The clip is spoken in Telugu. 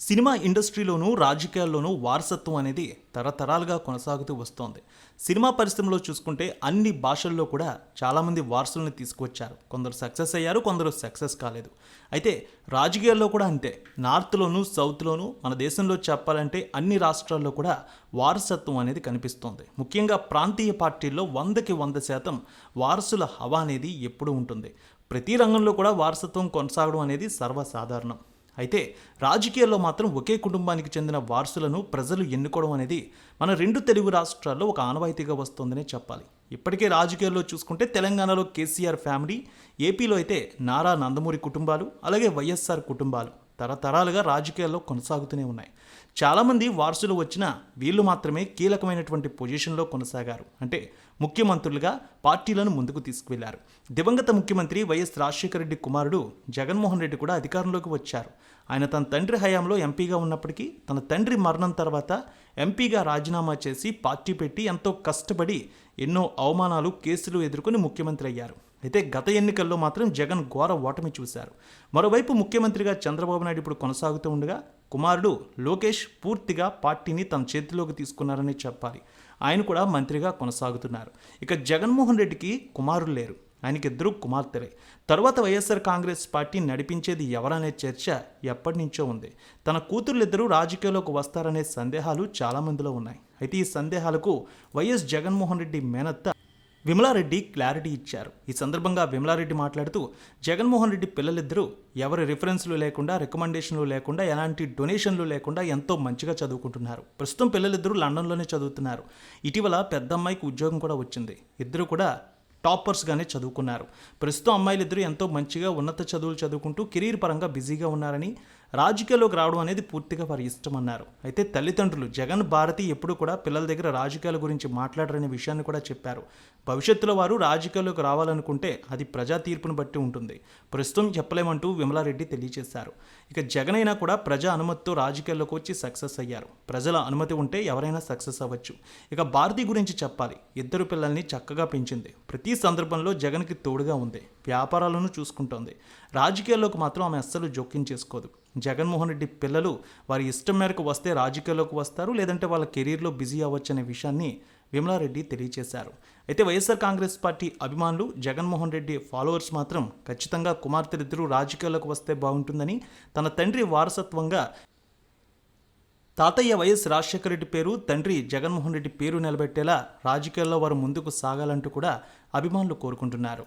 సినిమా ఇండస్ట్రీలోనూ రాజకీయాల్లోనూ వారసత్వం అనేది తరతరాలుగా కొనసాగుతూ వస్తోంది. సినిమా పరిశ్రమలో చూసుకుంటే అన్ని భాషల్లో కూడా చాలామంది వారసులను తీసుకువచ్చారు. కొందరు సక్సెస్ అయ్యారు కొందరు సక్సెస్ కాలేదు. అయితే రాజకీయాల్లో కూడా అంతే. నార్త్లోనూ సౌత్లోనూ మన దేశంలో చెప్పాలంటే అన్ని రాష్ట్రాల్లో కూడా వారసత్వం అనేది కనిపిస్తోంది. ముఖ్యంగా ప్రాంతీయ పార్టీల్లో వందకి వంద శాతం వారసుల హవా అనేది ఎప్పుడూ ఉంటుంది. ప్రతి రంగంలో కూడా వారసత్వం కొనసాగడం అనేది సర్వసాధారణం. అయితే రాజకీయాల్లో మాత్రం ఒకే కుటుంబానికి చెందిన వారసులను ప్రజలు ఎన్నుకోవడం అనేది మన రెండు తెలుగు రాష్ట్రాల్లో ఒక ఆనవాయితీగా వస్తుందనే చెప్పాలి. ఇప్పటికే రాజకీయాల్లో చూసుకుంటే తెలంగాణలో కేసీఆర్ ఫ్యామిలీ ఏపీలో అయితే నారా నందమూరి కుటుంబాలు అలాగే వైఎస్ఆర్ కుటుంబాలు. తరతరాలుగా రాజకీయాల్లో కొనసాగుతూనే ఉన్నాయి. చాలామంది వారసులు వచ్చినా వీళ్ళు మాత్రమే కీలకమైనటువంటి పొజిషన్లో కొనసాగారు. అంటే ముఖ్యమంత్రులుగా పార్టీలను ముందుకు తీసుకువెళ్ళారు. దివంగత ముఖ్యమంత్రి వైఎస్ రాజశేఖర రెడ్డి కుమారుడు జగన్మోహన్ రెడ్డి కూడా అధికారంలోకి వచ్చారు. ఆయన తన తండ్రి హయాంలో ఎంపీగా ఉన్నప్పటికీ తన తండ్రి మరణం తర్వాత ఎంపీగా రాజీనామా చేసి పార్టీ పెట్టి ఎంతో కష్టపడి ఎన్నో అవమానాలు కేసులు ఎదుర్కొని ముఖ్యమంత్రి అయ్యారు. అయితే గత ఎన్నికల్లో మాత్రం జగన్ ఘోర ఓటమి చూశారు. మరోవైపు ముఖ్యమంత్రిగా చంద్రబాబు నాయుడు ఇప్పుడు కొనసాగుతూ ఉండగా కుమారుడు లోకేష్ పూర్తిగా పార్టీని తన చేతిలోకి తీసుకున్నారని చెప్పాలి. ఆయన కూడా మంత్రిగా కొనసాగుతున్నారు. ఇక జగన్మోహన్ రెడ్డికి కుమారులు లేరు. ఆయనకి ఇద్దరు కుమార్తెలే. తర్వాత వైఎస్ఆర్ కాంగ్రెస్ పార్టీ నడిపించేది ఎవరనే చర్చ ఎప్పటి నుంచో ఉంది. తన కూతుర్లిద్దరూ రాజకీయాల్లోకి వస్తారనే సందేహాలు చాలామందిలో ఉన్నాయి. అయితే ఈ సందేహాలకు వైఎస్ జగన్మోహన్ రెడ్డి మేనత్త విమలారెడ్డి క్లారిటీ ఇచ్చారు. ఈ సందర్భంగా విమలారెడ్డి మాట్లాడుతూ జగన్మోహన్ రెడ్డి పిల్లలిద్దరూ ఎవరి రిఫరెన్స్లు లేకుండా రికమెండేషన్లు లేకుండా ఎలాంటి డొనేషన్లు లేకుండా ఎంతో మంచిగా చదువుకుంటున్నారు. ప్రస్తుతం పిల్లలిద్దరూ లండన్లోనే చదువుతున్నారు. ఇటీవల పెద్ద అమ్మాయికి ఉద్యోగం కూడా వచ్చింది. ఇద్దరు కూడా టాపర్స్గానే చదువుకున్నారు. ప్రస్తుతం అమ్మాయిలిద్దరూ ఎంతో మంచిగా ఉన్నత చదువులు చదువుకుంటూ కెరీర్ పరంగా బిజీగా ఉన్నారని రాజకీయాల్లోకి రావడం అనేది పూర్తిగా వారి ఇష్టం అన్నారు. అయితే తల్లిదండ్రులు జగన్ భారతి ఎప్పుడు కూడా పిల్లల దగ్గర రాజకీయాల గురించి మాట్లాడరనే విషయాన్ని కూడా చెప్పారు. భవిష్యత్తులో వారు రాజకీయాల్లోకి రావాలనుకుంటే అది ప్రజా తీర్పును బట్టి ఉంటుంది. ప్రస్తుతం చెప్పలేమంటూ విమలారెడ్డి తెలియజేశారు. ఇక జగన్ అయినా కూడా ప్రజా అనుమతితో రాజకీయాల్లోకి వచ్చి సక్సెస్ అయ్యారు. ప్రజల అనుమతి ఉంటే ఎవరైనా సక్సెస్ అవ్వచ్చు. ఇక భారతి గురించి చెప్పాలి. ఇద్దరు పిల్లల్ని చక్కగా పెంచింది. ప్రతి సందర్భంలో జగన్కి తోడుగా ఉంది. వ్యాపారాలను చూసుకుంటోంది. రాజకీయాల్లోకి మాత్రం ఆమె అస్సలు జోక్యం చేసుకోదు. జగన్మోహన్ రెడ్డి పిల్లలు వారి ఇష్టం మేరకు వస్తే రాజకీయాల్లోకి వస్తారు లేదంటే వాళ్ళ కెరీర్లో బిజీ అవ్వచ్చు అనే విషయాన్ని విమలారెడ్డి తెలియజేశారు అయితే వైఎస్ఆర్ కాంగ్రెస్ పార్టీ అభిమానులు జగన్మోహన్ రెడ్డి ఫాలోవర్స్ మాత్రం ఖచ్చితంగా కుమార్తెలిద్దరూ రాజకీయాల్లోకి వస్తే బాగుంటుందని తన తండ్రి వారసత్వంగా తాతయ్య వైఎస్ రాజశేఖర రెడ్డి పేరు తండ్రి జగన్మోహన్ రెడ్డి పేరు నిలబెట్టేలా రాజకీయాల్లో వారు ముందుకు సాగాలంటూ కూడా అభిమానులు కోరుకుంటున్నారు.